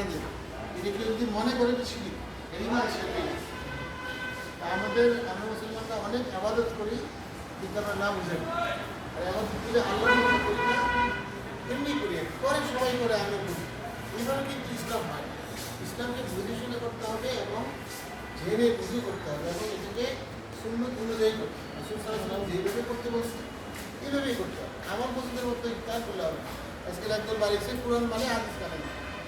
দেবে এটা কেউ যদি মনে করে শিরিক এই মানে সেটাই আমাদের, আমরা মুসলমানরা অনেক আবাদত করি, কিন্তু আমরা না বুঝে আর আবাদত করে না, এমনি করি। করে সবাই করে আমি করি। এইভাবে কিন্তু ইসলাম হয়। ইসলামকে বুঝে শুনে করতে হবে এবং জেনে বুঝে করতে হবে এবং এটাকে শূন্য অনুযায়ী করতে হবে। রাসূল যেভাবে করতে বলছে এইভাবেই করতে হবে। আমার পছন্দের মতো ইফতার করলে হবে না। আজকে একদল বাড়িছে কোরআন মানে হাদিস মানে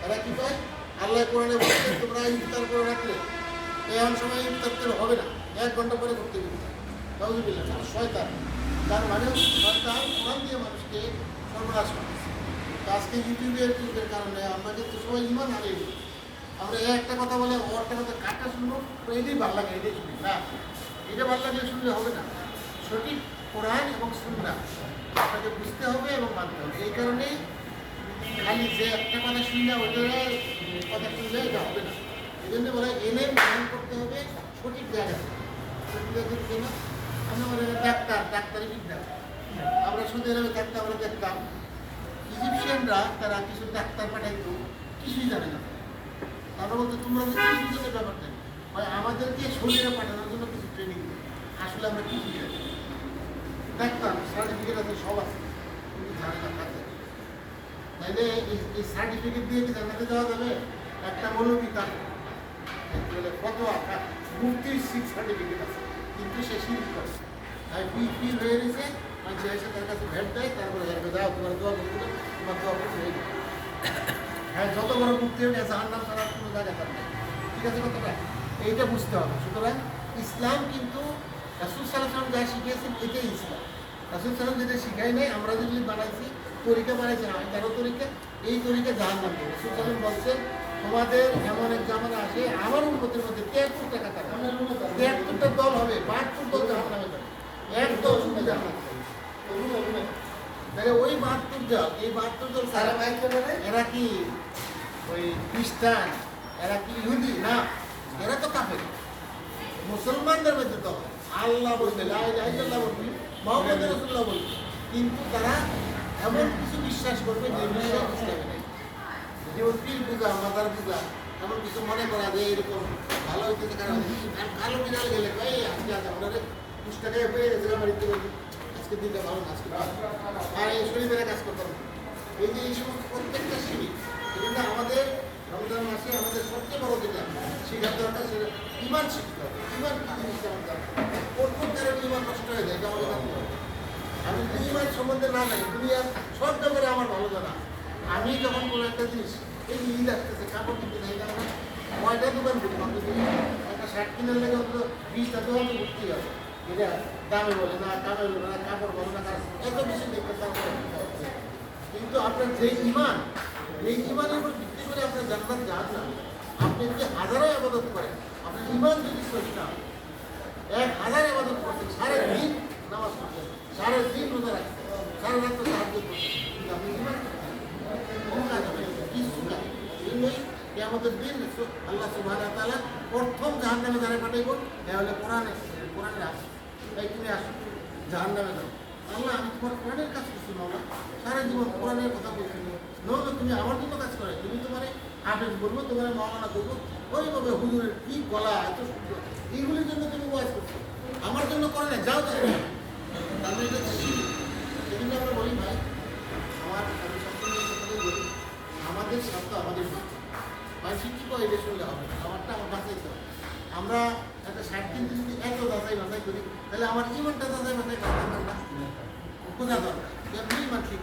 এরা কি কয় আল্লাহ কোরআনে বলছে তোমরা ইফতার করে রাখলে এমন সময় ইফতার করে হবে না। এক ঘণ্টা পরে করতে হবে। নাউজুবিল্লাহ, না, শয়তান। তার মানে শয়তান, কোরআন দিয়ে মানুষকে সর্বনাশ করতেছে আজকে ইউটিউবের যুগের কারণে আমরা কিন্তু সবাই ইমান হারিয়ে দিই আমরা একটা কথা বলে একটা কথা কাটা শুনব, তো এটাই ভালো লাগে, এটাই শুনি, না? এটা ভালো লাগলে শুনলে হবে না। সঠিক কোরআন এবং শুননা আপনাকে বুঝতে হবে এবং মানতে হবে। এই কারণেই খালি যে একটা কথা শুনলে ওইটার কথা শুনলে এটা হবে না। এই জন্য বলে এনে জ্ঞান করতে হবে সঠিক জায়গা। সঠিক আমরা বলে ডাক্তার, ডাক্তারি বিদ্যা আমরা সৌদি আরবে থাকতে আমরা দেখতাম, ইজিপশিয়ানরা তারা কিছু ডাক্তার পাঠাইতো, কিছুই জানে না। তারা বলতো, তোমরা কিছু জন্য ব্যাপারটা। হয় আমাদেরকে শরীরে পাঠানোর জন্য কিছু ট্রেনিং আসলে আমরা কিছু জানি। দেখতাম সার্টিফিকেট আছে, সব আছে। কিন্তু জানে না। এই- সার্টিফিকেট দিয়ে কি জানাতে যাওয়া যাবে? একটা মৌলবী তার আকার মুক্তির সিট সার্টিফিকেট আছে, কিন্তু সে শিল্প করে তাই হয়ে গেছে মানে যে এসে তার কাছে ভেট দেয়, তারপরে যাবে দাও তোমার দোয়া করতে তোমার দোয়া করতে হয়ে হ্যাঁ যত বড় মুক্তি হবে জাহান নাম কোনো জায়গা তার নেই। ঠিক আছে কথাটা? এইটা বুঝতে হবে। সুতরাং ইসলাম কিন্তু রাসুল সাল্লাম যা শিখিয়েছেন, এটাই ইসলাম। রাসুল সাল্লাম যেটা শিখাই নাই, আমরা যদি বানাইছি তরিকা বানাইছি না তেরো তরিকা এই তরিকা জাহান নাম রাসুল সাল্লাম বলছেন তোমাদের এমন এক জামানা আসে আমার উন্নতির মধ্যে তিয়াত্তরটা কাতা তিয়াত্তরটা দল হবে বাহাত্তর দল জাহান নামে যাবে। এক দল শুধু জাহান। তাহলে ওই বাহাত্তর দল এই বাহাত্তর দল সারা এরা কি ওই খ্রিস্টান? এরা কি ইহুদি? না এরা তো কাফের। মুসলমানদের মধ্যে তো আল্লাহ ইলাহা ইল্লাল্লাহ বলবি মোহাম্মদ রাসূলুল্লাহ বলবি কিন্তু তারা এমন কিছু বিশ্বাস করবে যে বিশ্বাস নেই। যেমন পীর পূজা মাদার পূজা, এমন কিছু মনে করা যে এরকম ভালো হইতে কারণ কালো বিড়াল গেলে এই, আজকে আজ পেয়ে গেছে আমার আজকে দিনটা ভালো আজকে আর এই শরীরের কাজ করতে হবে। এই যে এই সমস্ত প্রত্যেকটা শিবির এজন্য আমাদের রমজান মাসে আমাদের সবচেয়ে বড় যেটা, শেখার দরকার সেটা ইমান শিখতে হবে। ইমান জিনিসটা কোন কোন কারণে ইমান নষ্ট হয়ে যায়, এটা আমাদের জানতে হবে। আমি ইমান সম্বন্ধে না জানি, তুমি আর সব ব্যাপারে আমার ভালো জানা। আমি যখন কোনো একটা জিনিস, এই ঈদ আসতেছে, কাপড় কিনতে যাই না কয়টা দোকান করি অন্তত একটা শার্ট কিনার লেগে অন্তত বিশটা দোকান তো করতেই হবে। এটা দামে বলে না, দামে বলে না, কাপড় বলে না এত বেশি দেখতে কিন্তু আপনার যে ইমান এই ইমানের উপর ভিত্তি করে আপনার জান্নাত যান না। আপনি যদি হাজারো আবাদত করেন, আপনার ইমান যদি সহি না এক হাজার আবাদত করছেন, সারা দিন নামাজ পড়ছেন সারা দিন রোজা রাখছেন সারা রাত সাহায্য জন্যই আমাদের দিন আল্লাহ সুবাহ তাআলা প্রথম জাহান নামে যারা পাঠাইব, এ হলে কোরআনে কোরআনে আসো তাই তুমি আসো জাহান নামে যাও। আল্লাহ, আমি তোমার কোরআনের কাজ করছি মামলা সারা জীবন কোরআনের কথা বলছি। নইলে তুমি আমার জন্য কাজ করে, তুমি তোমার হাফেজ বলব, তোমার মাওলানা করব ওইভাবে হুজুরের কি গলা এত সুন্দর। এইগুলির জন্য তুমি ওয়াজ করছ। আমার জন্য করে না যাও তাই এটা সেজন্য আমরা বলি ভাই আমার আমি সবসময় এই বলি আমাদের ভাই শিক্ষিত এটা শুনলে হবে আমারটা আমার বাঁচাইতে হবে আমরা একটা ষাট দিন যদি এত যাচাই বাছাই করি তাহলে আমার ইমানটা যাচাই বাছাই করা দরকার না। বোঝা দরকার। এমনি ইমান ঠিক।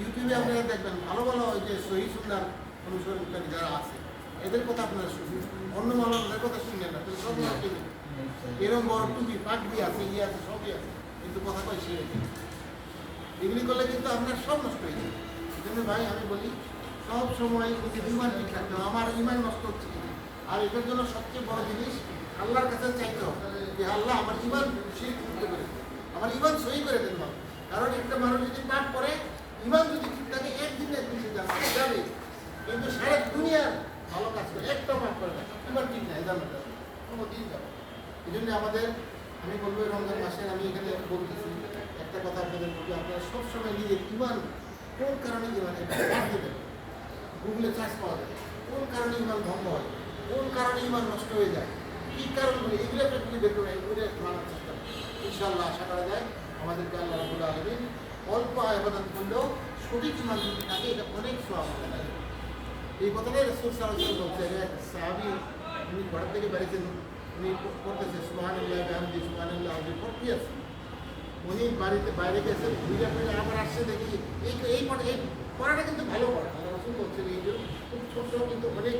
ইউটিউবে আপনারা দেখবেন ভালো ভালো ওই যে সহি সুন্দর অনুসরণকারী যারা আছে এদের কথা আপনারা শুনবেন অন্য মানুষদের কথা শুনবেন না সব ঠিক আছে। এরকম বড় টুপি পাক দিয়ে আছে ইয়ে আছে সবই আছে। কিন্তু কথা কয় সে? এগুলি করলে কিন্তু আপনার সব নষ্ট হয়ে যাবে। এই জন্য ভাই, আমি বলি, সব সময় যদি ইমান ঠিক রাখতে হবে। আমার ইমান নষ্ট হচ্ছে আর এটার জন্য সবচেয়ে বড় জিনিস, আল্লাহর কাছে চাইতে হবে যে, আল্লাহ আমার ইমান সেই করতে করে আমার ইমান সই করে দেন কারণ একটা মানুষ যদি পাপ করে, ইমান যদি ঠিক থাকে, একদিন একদিন সে যাবে কিন্তু সারা দুনিয়ার ভালো কাজ করে, একটা পাপ করে না ইমান ঠিক নাই। কোনো দিন যাবে এই জন্য আমাদের আমি বলব রমজান মাসে আমি এখানে বলতেছি, একটা কথা আপনাদের বলব, আপনারা সবসময় নিজের ইমান কোন কারণে ইমান গুগলে চার্জ পাওয়া যাবে কোন কারণে ইমান ভঙ্গ হয়? কোন কারণে ইমান নষ্ট হয়ে যায়? কী কারণগুলো? এগুলো একটা প্র্যাকটিক্যালি বের করে এগুলো মানার চেষ্টা করি। ইনশাআল্লাহ আশা করা যায় আমাদেরকে আল্লাহ রাবুল আলমিন অল্প আবাদত করলেও সঠিক ইমান যদি থাকে, এটা অনেক সব এই কথাটাই রসুল সাল্লাহ বলছে এক সাহাবি উনি ঘর থেকে বেরিয়েছেন উনি করতেছে সুহান আল্লাহ গান্ধী সুহান আল্লাহ পড়তে আছে? উনি বাড়িতে, বাইরে গেছেন ঘুরে ফিরে আবার আসছে দেখি, এই এই এই পড়াটা কিন্তু ভালো পড়া। আল্লাহ রসুল বলছেন, এই যে খুব ছোট কিন্তু অনেক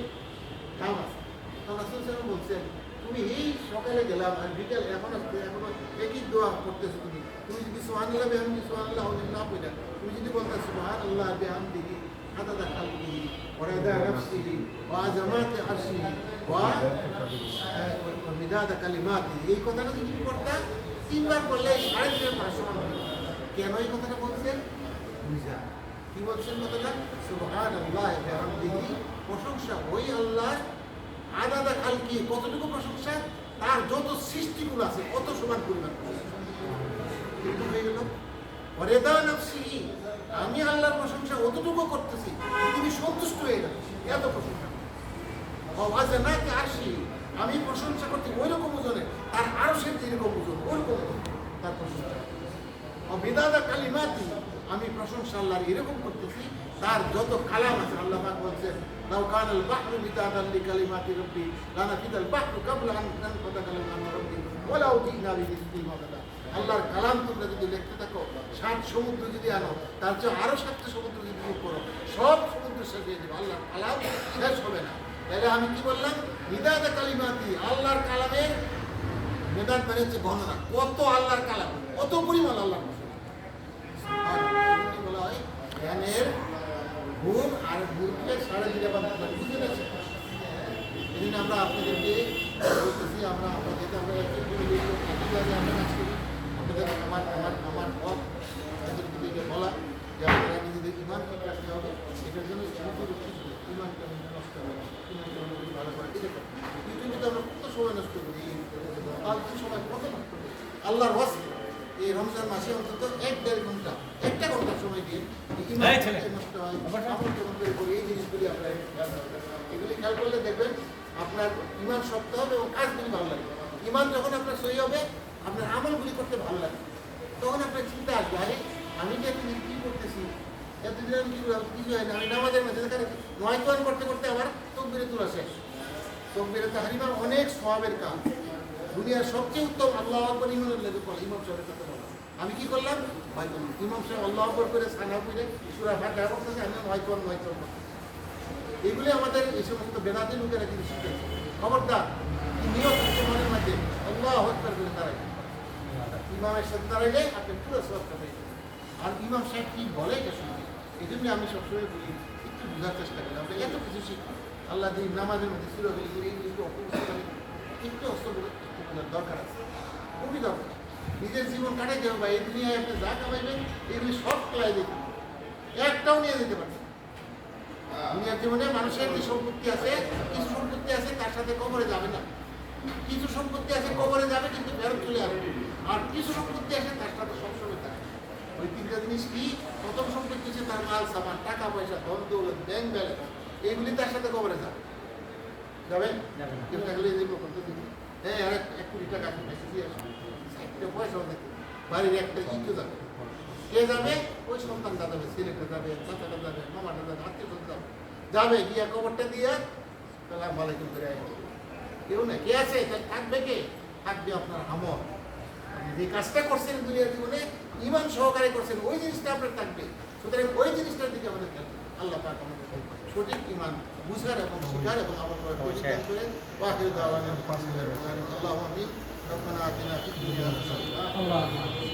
দাম আছে। তো রসুল সাহেব বলছেন, তুমি এই সকালে গেলাম আর বিকাল এখন আসতে, এখনও একই দোয়া করতেছো তুমি। তুমি যদি সোহান আল্লাহ বেহামদি সোহান আল্লাহ না পড়া তুমি যদি বলতে সোহান আল্লাহ বেহামদি عدد خلقه ورضا نفسه وعظمات عرشه ومداد كلماته এই কথাটা যদি করতা তিনবার বললে সাড়ে তিনের পাঁচ সমান হবে। কেন এই কথাটা বলছেন বুঝা কি বলছেন কথাটা সুবহান আল্লাহ বিহামদিহি প্রশংসা ওই আল্লাহ আদাদা খালকি কতটুকু প্রশংসা তার যত সৃষ্টিগুলো আছে কত সমান পরিমাণ এরকম হয়ে গেল ওরেদা নফসি আমি আল্লাহর প্রশংসা অতটুকু করতেছি তিনি সন্তুষ্ট হয়ে গেল। এত প্রশংসা। অবাজে না কে আসি আমি প্রশংসা করতে ওই রকম ওজনে, তার আরও সে যেরকম ওজন ওই রকম ওজন তার প্রশংসা। অবিদাদা কালিমাতি, আমি প্রশংসা আল্লাহর এরকম করতেছি, তার যত কালাম আছে, আল্লাহ পাক বলছেন লাউ কান আল বাহরু বিদাদান লি কালিমাতি রাব্বি, লানা ফিদাল বাহরু কাবলা আন তানফাদা কালামু রাব্বি, ওয়ালাউ জিনা বিমিসলিহি মাদাদা। আল্লাহর কালাম তোমরা যদি লিখতে থাকো, সাত সমুদ্র যদি আনো, তার চেয়ে আরও সাতটা সমুদ্র যদি যোগ করো সব সমুদ্র শেষ হয়ে যাবে। আল্লাহর কালাম শেষ হবে না। তাহলে আমি কি বললাম? বিদাদা কালিমাতি, আল্লাহর কালামের মেদান মানে হচ্ছে গণনা কত আল্লাহর কালাম, কত পরিমাণ আল্লাহ বলা হয় আর ঘুমকে সাড়ে দিলে বুঝতে পেরেছি। আমরা আপনাদেরকে বলতেছি আমরা আপনাদেরকে আমরা একই করে দিই, একই কাজে আমরা কাজ করি আপনাদের আমার আমার আমার পথ আপনাদেরকে বলা যে আপনারা নিজেদের ইমান ঠিক রাখতে হবে এটার জন্য ইউটিউবে শিখবে ইমানটা আমাদের নষ্ট হবে না। ইমানটা আমাদের ভালো করে এটা করতে হবে। ইউটিউবে তো আমরা কত সময় নষ্ট করি ফালতু সময় কত নষ্ট করি আল্লাহর ওয়াস্তে এই রমজান মাসে অন্তত এক দেড় ঘণ্টা একটা ঘণ্টা সময় দিয়ে এই ইমান এই ছেলে। কীভাবে নষ্ট হয় আমল কেমন করে করি এই জিনিসগুলি হবে। এগুলি খেয়াল করলে দেখবেন আপনার ইমান শক্ত হবে এবং কাজগুলি ভালো লাগবে ইমান যখন আপনার সই হবে আপনার আমলগুলি করতে ভালো লাগবে তখন আপনার চিন্তা আসবে আরে আমি যে এতদিন কী করতেছি এতদিন আমি কি? কিছু হয় না আমি নামাজের মধ্যে যেখানে নয় করতে করতে আবার তকবিরে তোলা শেষ তকবিরে তাহারিমা অনেক সবের কাজ দুনিয়ার সবচেয়ে উত্তম আল্লাহ আকবর ইমাম সাহেবের কথা। বলা আমি কি করলাম? ভাই করলাম ইমাম সাহেব আল্লাহ আকবর করে সানা করে সুরা ভাগ ফাঁকা করতেছে আমি কোয়ান নয় কোয়ান এগুলি আমাদের এই সমস্ত বেদাতি লোকেরা কিন্তু শিখেছে। খবরদার নিয়ত হচ্ছে মনের মধ্যে আল্লাহ হত্যার করে দাঁড়াই ইমামের সাথে দাঁড়াইলে আপনি পুরো সবটা পেয়ে আর ইমাম সাহেব কি বলে এটা শুনবে এই জন্য আমি সবসময় বলি, একটু বোঝার চেষ্টা করি। আমরা এত কিছু শিখি আল্লাহ দিন নামাজের মধ্যে সুরগুলি করি একটু অপরিষ্কার একটু অস্ত্র দরকার আছে। খুবই দরকার নিজের জীবন কাটাইতে হবে বা এই দুনিয়ায় আপনি যা কামাইবেন এগুলি সব যেতে হবে। একটাও নিয়ে যেতে পারবেন। দুনিয়ার জীবনে মানুষের যে সম্পত্তি আছে কিছু সম্পত্তি আছে তার সাথে কবরে যাবে না। কিছু সম্পত্তি আছে কবরে যাবে কিন্তু ফেরত চলে আসবে। আর কিছু সম্পত্তি আছে তার সাথে সবসময় থাকে। ওই তিনটা জিনিস কি? প্রথম সম্পত্তি হচ্ছে তার মাল সামান টাকা পয়সা ধন দৌলত ব্যাংক ব্যালেন্স এইগুলি তার সাথে কবরে যাবে। যাবে? থাকলে যেগুলো করতে দিবি হ্যাঁ আর এক- এক কোটি টাকা আছে দিয়ে আসবে একটা পয়সাও দেখবে বাড়ির একটা ইটও যাবে। কে যাবে? ওই সন্তানটা যাবে, ছেলেটা যাবে চাচাটা যাবে, মামাটা যাবে, আত্মীয় যাবে। যাবে, গিয়া কবরটা দিয়ে সালাম আলাইকুম করে কেউ না কে আছে? থাকবে কে? থাকবে আপনার আমল আপনি যে কাজটা করছেন দুনিয়ার জীবনে ইমান সহকারে করছেন, ওই জিনিসটা আপনার থাকবে। সুতরাং ওই জিনিসটার দিকে আমাদের হবে। আল্লাহ পাক আমাদের সঠিক ইমান বুঝার এবং শিকার এবং দান করেন। আল্লাহ আমিন। Allah.